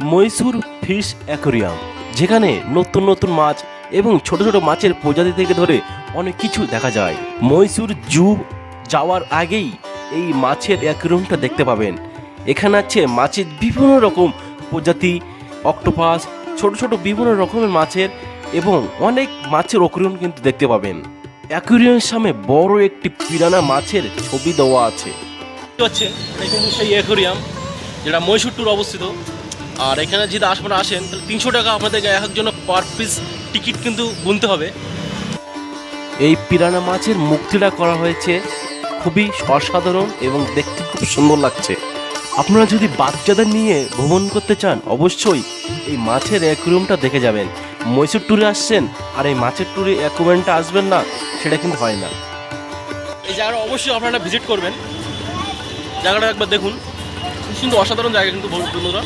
Mysore fish aquarium, যেখানে নতুন নতুন মাছ এবং ছোট ছোট মাছের প্রজাতি থেকে ধরে অনেক কিছু দেখা যায়। মহীশূর জু যাওয়ার আগেই এই মাছের অ্যাকোরিয়ামটা দেখতে পাবেন। এখানে আছে মাছের বিভিন্ন রকম প্রজাতি, অক্টোপাস, ছোট ছোট বিভিন্ন রকমের মাছের এবং অনেক মাছের অ্যাকোরিয়াম কিন্তু দেখতে পাবেন। অ্যাকোরিয়ামের সামনে বড় একটি পিরানা মাছের ছবি দেওয়া আছে। সেই অ্যাকোরিয়াম যেটা মহীশূর ট্যুর অবস্থিত। আর এখানে যদি আপনারা আসেন তাহলে তিনশো টাকা আপনাদেরকে এক একজন পার পিস টিকিট কিন্তু গুনতে হবে। এই পিরানা মাছের মুক্তিটা করা হয়েছে খুবই অসাধারণ এবং দেখতে খুব সুন্দর লাগছে। আপনারা যদি বাচ্চাদের নিয়ে ভ্রমণ করতে চান অবশ্যই এই মাছের অ্যাকুরিয়ামটা দেখে যাবেন। মৈসুর ট্যুরে আসছেন আর এই মাছের ট্যুরে অ্যাকুরিয়ামটা আসবেন না সেটা কিন্তু হয় না। এই জায়গাটা অবশ্যই আপনারা ভিজিট করবেন। জায়গাটা একবার দেখুন। কিন্তু অসাধারণ জায়গা কিন্তু বন্ধুরা।